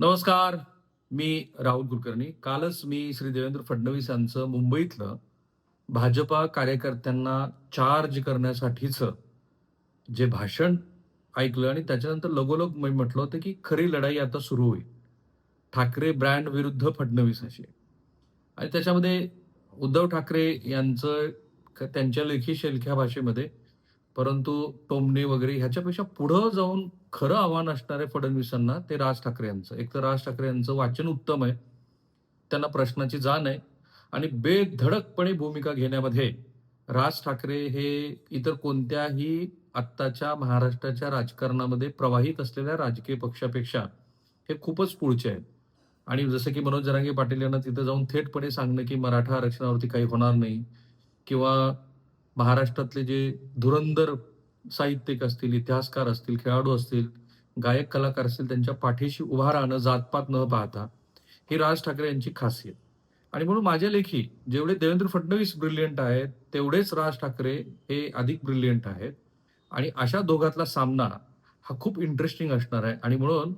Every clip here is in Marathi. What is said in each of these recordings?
नमस्कार मी राहुल कुलकर्णी. कालच मी श्री देवेंद्र फडणवीस यांचं मुंबईतलं भाजपा कार्यकर्त्यांना चार्ज करण्यासाठीच जे भाषण ऐकलं आणि त्याच्यानंतर लगोलग मी म्हटलं होतं की खरी लढाई आता सुरू होईल. ठाकरे ब्रँड विरुद्ध फडणवीस अशी आणि त्याच्यामध्ये उद्धव ठाकरे यांचं त्यांच्या लेखी शेलख्या भाषेमध्ये परंतु टोमणे वगैरे ह्याच्यापेक्षा पुढं जाऊन खरं आव्हान असणारे फडणवीसांना ते राज ठाकरे यांचं. एक तर राज ठाकरे यांचं वाचन उत्तम आहे. त्यांना प्रश्नाची जाण आहे. आणि बेधडकपणे भूमिका घेण्यामध्ये राज ठाकरे हे इतर कोणत्याही आत्ताच्या महाराष्ट्राच्या राजकारणामध्ये प्रवाहित असलेल्या राजकीय पक्षापेक्षा हे खूपच पुढचे आहेत. आणि जसं की मनोज जरांगे पाटील यांना तिथं जाऊन थेटपणे सांगणं की मराठा आरक्षणावरती काही होणार नाही. किंवा महाराष्ट्रातले जे धुरंधर साहित्यिक असतील इतिहासकार असतील खेळाडू असतील गायक कलाकार असतील त्यांच्या पाठीशी उभा राहणं जातपात न पाहता ही राज ठाकरे यांची खासियत. आणि म्हणून माझ्या लेखी जेवढे देवेंद्र फडणवीस ब्रिलियंट आहेत तेवढेच राज ठाकरे हे अधिक ब्रिलियंट आहेत. आणि अशा दोघातला सामना हा खूप इंटरेस्टिंग असणार आहे. आणि म्हणून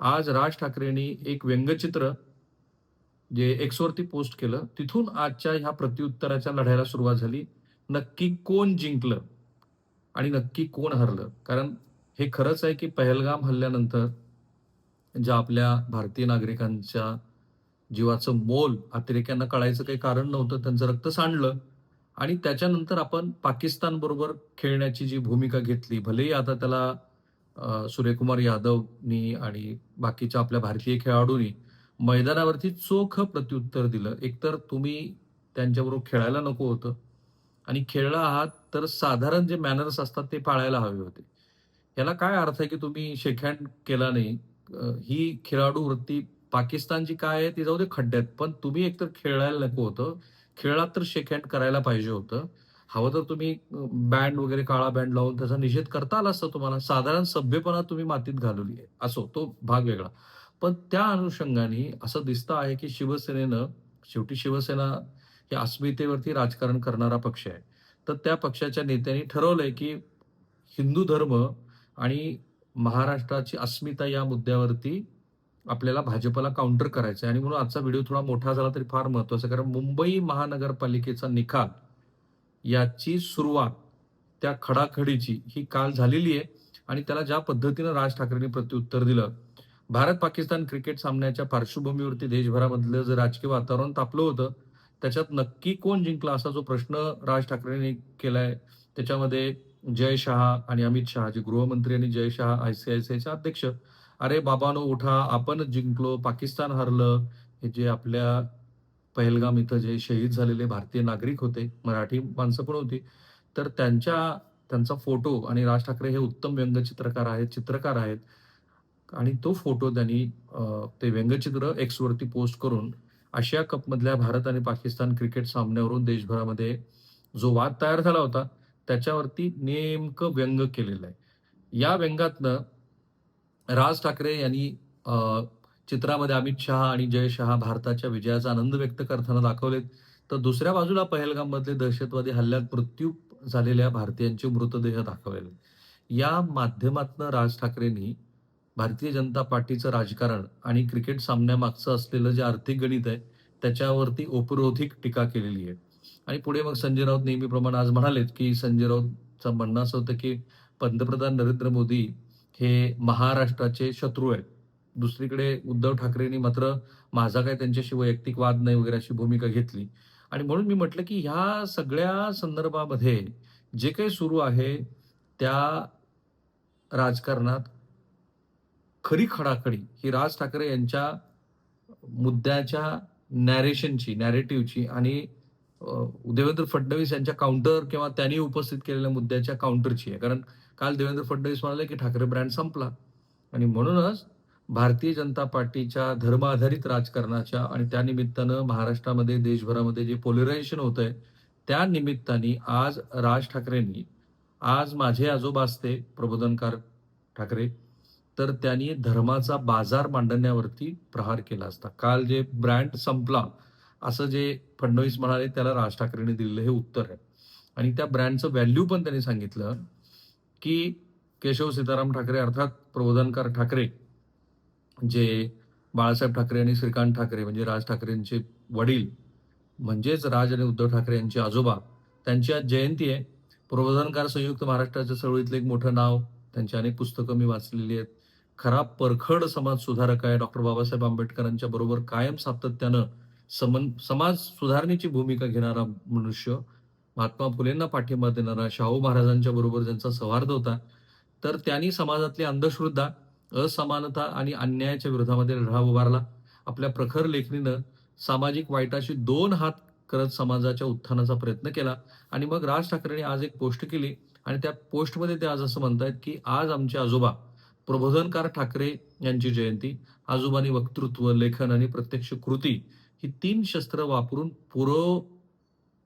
आज राज ठाकरेंनी एक व्यंगचित्र जे एक्सवरती पोस्ट केलं तिथून आजच्या ह्या प्रत्युत्तराच्या लढायला सुरुवात झाली. नक्की कोण जिंकलं आणि नक्की कोण हरलं? कारण हे खरंच आहे की पहलगाम हल्ल्यानंतर ज्या आपल्या भारतीय नागरिकांच्या जीवाचं मोल अतिरेक्यांना कळायचं काही कारण नव्हतं त्यांचं रक्त सांडलं आणि त्याच्यानंतर आपण पाकिस्तान बरोबर खेळण्याची जी भूमिका घेतली भलेही आता त्याला सूर्यकुमार यादवनी आणि बाकीच्या आपल्या भारतीय खेळाडूंनी मैदानावरती चोख प्रत्युत्तर दिलं. एकतर तुम्ही त्यांच्याबरोबर खेळायला नको होतं आणि खेळला आहात तर साधारण जे मॅनर्स असतात ते पाळायला हवे होते. याला काय अर्थ आहे की तुम्ही शेखहँड केला नाही? ही खेळाडू वृत्ती पाकिस्तानची काय आहे ती जाऊ दे खड्ड्यात पण तुम्ही एकतर खेळायला नको होतं. खेळात तर शेकहँड करायला पाहिजे होतं. हवं तर तुम्ही बँड वगैरे काळा बँड लावून त्याचा निषेध करता आला असता तुम्हाला. साधारण सभ्यपणा तुम्ही मातीत घालवली आहे. असो तो भाग वेगळा. पण त्या अनुषंगाने असं दिसतं आहे की शिवसेनेनं शेवटी शिवसेना की अस्मितेवरती राजकारण करणारा पक्ष आहे. तर त्या पक्षाच्या नेत्यांनी ठरवलंय की हिंदू धर्म आणि महाराष्ट्राची अस्मिता या मुद्द्यावरती आपल्याला भाजपला काउंटर करायचं आहे आणि म्हणून आजचा व्हिडिओ थोडा मोठा झाला तरी फार महत्त्वाचा आहे. कारण मुंबई महानगरपालिकेचा निकाल याची सुरुवात त्या खडाखडीची ही काल झालेली आहे. आणि त्याला ज्या पद्धतीनं राज ठाकरेंनी प्रत्युत्तर दिलं भारत पाकिस्तान क्रिकेट सामन्याच्या पार्श्वभूमीवरती देशभरामधलं जे राजकीय वातावरण तापलं होतं त्याच्यात नक्की कोण जिंकला असा जो प्रश्न राज ठाकरेंनी केलाय? त्याच्यामध्ये जय शहा आणि अमित शहा जे गृहमंत्री आणि जय शहा आयसीआयसीआयचे अध्यक्ष. अरे बाबानो उठा आपण जिंकलो पाकिस्तान हरलं. हे जे आपल्या पहलगाम इथं जे शहीद झालेले भारतीय नागरिक होते मराठी माणसं पण होती. तर त्यांच्या त्यांचा फोटो आणि राज ठाकरे हे उत्तम व्यंगचित्रकार आहेत चित्रकार आहेत. आणि तो फोटो त्यांनी ते व्यंगचित्र एक्सवरती पोस्ट करून आशिया कपमधल्या भारत आणि पाकिस्तान क्रिकेट सामन्यावरून देशभरामध्ये जो वाद तयार झाला होता त्याच्यावरती नेमकं व्यंग केलेलं आहे. या व्यंगातनं राज ठाकरे यांनी चित्रामध्ये अमित शहा आणि जय शहा भारताच्या विजयाचा आनंद व्यक्त करताना दाखवलेत. तर दुसऱ्या बाजूला पहलगाममधले दहशतवादी हल्ल्यात मृत्यू झालेल्या भारतीयांचे मृतदेह दाखवले या माध्यमातनं राज ठाकरेंनी भारतीय जनता पार्टीचं राजकारण आणि क्रिकेट सामन्यामागचं असलेलं जे आर्थिक गणित आहे त्याच्यावरती उपरोधिक टीका केलेली आहे. आणि पुढे मग संजय राऊत नेहमीप्रमाणे आज म्हणालेत की संजय राऊतचं म्हणणं असं होतं की पंतप्रधान नरेंद्र मोदी हे महाराष्ट्राचे शत्रू आहेत. दुसरीकडे उद्धव ठाकरेंनी मात्र माझा काय त्यांच्याशी वैयक्तिक वाद नाही वगैरे अशी भूमिका घेतली. आणि म्हणून मी म्हटलं की ह्या सगळ्या संदर्भामध्ये जे काही सुरू आहे त्या राजकारणात खरी खडाखडी ही राज ठाकरे यांच्या मुद्द्याच्या नॅरेशनची नॅरेटिव्हची आणि देवेंद्र फडणवीस यांच्या काउंटर किंवा त्यांनी उपस्थित केलेल्या मुद्द्याच्या काउंटरची आहे. कारण काल देवेंद्र फडणवीस म्हणाले की ठाकरे ब्रँड संपला. आणि म्हणूनच भारतीय जनता पार्टीच्या धर्म आधारित राजकारणाच्या आणि त्या निमित्तानं महाराष्ट्रामध्ये देशभरामध्ये जे पोलरायझेशन होत आहे त्या निमित्ताने आज राज ठाकरेंनी आज माझे आजोबा असते प्रबोधनकार ठाकरे तर त्यांनी धर्माचा बाजार मांडण्यावरती प्रहार केला असता. काल जे ब्रँड संपला असं जे फडणवीस म्हणाले त्याला राज ठाकरेंनी दिलेलं हे उत्तर आहे. आणि त्या ब्रँडचं व्हॅल्यू पण त्यांनी सांगितलं की केशव सीताराम ठाकरे अर्थात प्रबोधनकार ठाकरे जे बाळासाहेब ठाकरे आणि श्रीकांत ठाकरे म्हणजे राज ठाकरेंचे वडील म्हणजेच राज आणि उद्धव ठाकरे यांचे आजोबा त्यांची आज जयंती आहे. प्रबोधनकार संयुक्त महाराष्ट्राच्या चळवळीतलं एक मोठं नाव त्यांची अनेक पुस्तकं मी वाचलेली आहेत. खरा परखड समाज सुधारक आहे. डॉक्टर बाबासाहेब आंबेडकरांच्या बरोबर कायम सातत्यानं समन समाज सुधारणेची भूमिका घेणारा मनुष्य महात्मा फुलेंना पाठिंबा देणारा शाहू महाराजांच्या बरोबर ज्यांचा सौहार्द होता तर त्यांनी समाजातली अंधश्रद्धा असमानता आणि अन्यायाच्या विरोधामध्ये लढा उभारला. आपल्या प्रखर लेखणीनं सामाजिक वाईटाशी दोन हात करत समाजाच्या उत्थानाचा प्रयत्न केला आणि मग राज ठाकरेंनी आज एक पोस्ट केली आणि त्या पोस्टमध्ये ते आज असं म्हणतायत की आज आमचे आजोबा प्रबोधनकार ठाकरे यांची जयंती आजोबांनी वक्तृत्व लेखन आणि प्रत्यक्ष कृती ही तीन शस्त्र वापरून पुरो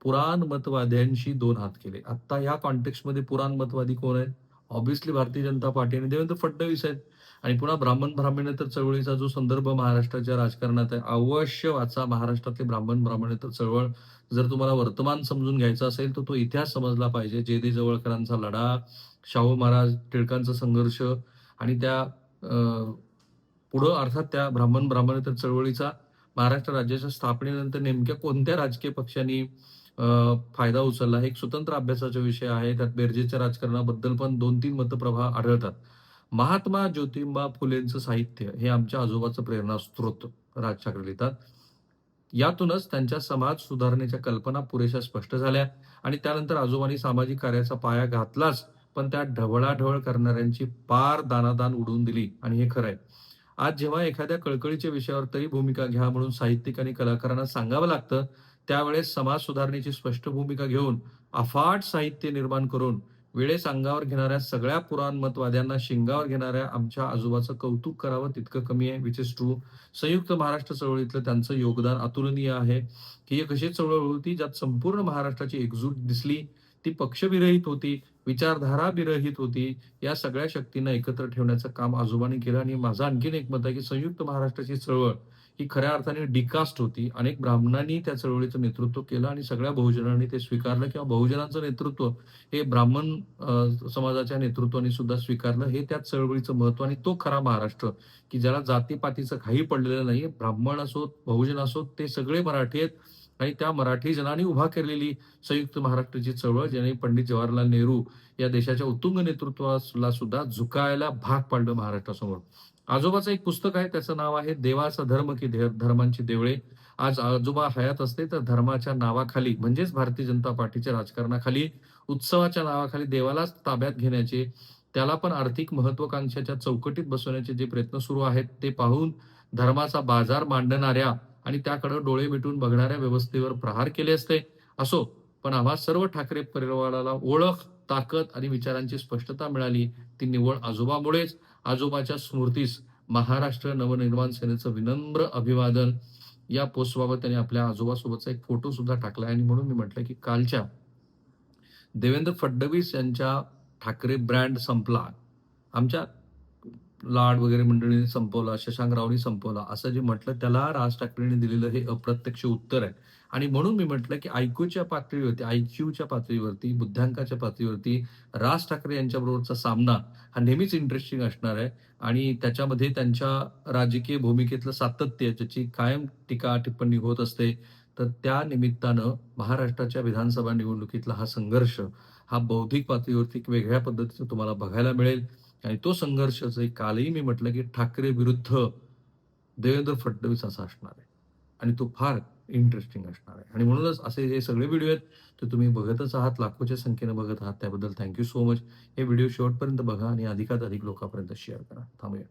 पुराणमतवाद्यांशी दोन हात केले. आता या कॉन्टेक्स्टमध्ये पुराणमतवादी कोण आहेत? ऑब्विसली भारतीय जनता पार्टी आणि देवेंद्र फडणवीस आहेत. आणि पुन्हा ब्राह्मण ब्राह्मणेतर चळवळीचा जो संदर्भ महाराष्ट्राच्या राजकारणात आहे अवश्य वाचा महाराष्ट्रातले ब्राह्मण ब्राह्मणेतर चळवळ. जर तुम्हाला वर्तमान समजून घ्यायचा असेल तर तो इतिहास समजला पाहिजे. जे दी जवळकरांचा लढा शाहू महाराज टिळकांचा संघर्ष आणि त्या पुढं अर्थात त्या ब्राह्मण ब्राह्मणेतर चळवळीचा महाराष्ट्र राज्याच्या स्थापनेनंतर नेमक्या कोणत्या राजकीय पक्षांनी फायदा उचलला? हे एक स्वतंत्र अभ्यासाचा विषय आहे. त्यात बेरजेच्या राजकारणाबद्दल पण दोन तीन मतप्रभाव आढळतात. महात्मा ज्योतिबा फुलेंचं साहित्य हे आमच्या आजोबाचं प्रेरणास्त्रोत राज ठाकरे लिहितात. यातूनच त्यांच्या समाज सुधारणेच्या कल्पना पुरेशा स्पष्ट झाल्या आणि त्यानंतर आजोबांनी सामाजिक कार्याचा पाया घातलाच. पण त्या ढवळाढवळ करणाऱ्यांची पार दानादान उडवून दिली. आणि हे खरं आहे आज जेव्हा एखाद्या कळकळीच्या विषयावर तरी भूमिका घ्या म्हणून साहित्यिक आणि कलाकारांना सांगावं लागतं त्यावेळेस समाज सुधारणेची स्पष्ट भूमिका घेऊन अफाट साहित्य निर्माण करून वेळेस अंगावर घेणाऱ्या सगळ्या पुराणमतवाद्यांना शिंगावर घेणाऱ्या आमच्या आजोबाचं कौतुक करावं तितकं कमी आहे विच इज ट्रू संयुक्त महाराष्ट्र चळवळीतलं त्यांचं योगदान अतुलनीय आहे ही एक अशी चळवळ होती ज्यात संपूर्ण महाराष्ट्राची एकजूट दिसली ती पक्षविरहित होती विचारधारा विरहित होती. या सगळ्या शक्तींना एकत्र ठेवण्याचं काम आजोबांनी केलं आणि माझं आणखीन एक मत आहे की संयुक्त महाराष्ट्राची चळवळ ही खऱ्या अर्थाने डिकास्ट होती. अनेक ब्राह्मणांनी त्या चळवळीचं नेतृत्व केलं आणि सगळ्या बहुजनांनी ते स्वीकारलं किंवा बहुजनांचं नेतृत्व हे ब्राह्मण समाजाच्या नेतृत्वाने सुद्धा स्वीकारलं. हे त्या चळवळीचं महत्त्व आणि तो खरा महाराष्ट्र की ज्याला जातीपातीचं काही पडलेलं नाही ब्राह्मण असोत बहुजन असोत ते सगळे मराठी आहेत. आणि त्या मराठी जनांनी उभा केलेली संयुक्त महाराष्ट्राची चळवळ ज्याने पंडित जवाहरलाल नेहरू या देशाच्या उत्तुंग नेतृत्वाला सुद्धा झुकायला भाग पाडलं महाराष्ट्रासमोर. आजोबाचं एक पुस्तक आहे त्याचं नाव आहे देवाचा धर्म की धर्मांची देवळे. आज आजोबा हयात असते तर धर्माच्या नावाखाली म्हणजेच भारतीय जनता पार्टीच्या राजकारणाखाली उत्सवाच्या नावाखाली देवालाच ताब्यात घेण्याचे त्याला पण आर्थिक महत्वाकांक्षाच्या चौकटीत बसवण्याचे जे प्रयत्न सुरू आहेत ते पाहून धर्माचा बाजार मांडणाऱ्या आणि त्याकडे डोळे मिटून बघणाऱ्या व्यवस्थेवर प्रहार केले असते. असो पण आम्हा सर्व ठाकरे परिवाराला ओळख ताकद आणि विचारांची स्पष्टता मिळाली. ती निव्वळ आजोबामुळेच आजोबाच्या स्मृतीस महाराष्ट्र नवनिर्माण सेनेचं विनम्र अभिवादन. या पोस्टबाबत त्यांनी आपल्या आजोबासोबतचा एक फोटो सुद्धा टाकला आणि म्हणून मी म्हटलं की कालच्या देवेंद्र फडणवीस यांच्या ठाकरे ब्रँड संपला. आमच्या लाड वगैरे मंडळीने संपवला शशांकरावनी संपवला असं जे म्हटलं त्याला राज ठाकरेंनी दिलेलं हे अप्रत्यक्ष उत्तर आहे. आणि म्हणून मी म्हटलं की आयक्यूच्या पातळीवरती आयक्यूच्या पातळीवरती बुद्धांकाच्या पातळीवरती राज ठाकरे यांच्याबरोबरचा सामना हा नेहमीच इंटरेस्टिंग असणार आहे. आणि त्याच्यामध्ये त्यांच्या राजकीय भूमिकेतलं सातत्य ज्याची कायम टीका टिप्पणी होत असते. तर त्या निमित्तानं महाराष्ट्राच्या विधानसभा निवडणुकीतला हा संघर्ष हा बौद्धिक पातळीवरती एक वेगळ्या पद्धतीचं तुम्हाला बघायला मिळेल. आणि तो संघर्ष जे कालही मी म्हटलं की ठाकरे विरुद्ध देवेंद्र फडणवीस असा असणार आहे. आणि तो फार इंटरेस्टिंग असणार आहे. आणि म्हणूनच असे जे सगळे व्हिडिओ आहेत ते तुम्ही बघतच आहात लाखोच्या संख्येने बघत आहात त्याबद्दल थँक्यू सो मच हे व्हिडिओ शेवटपर्यंत बघा आणि अधिकात अधिक लोकांपर्यंत शेअर करा. थांबूया.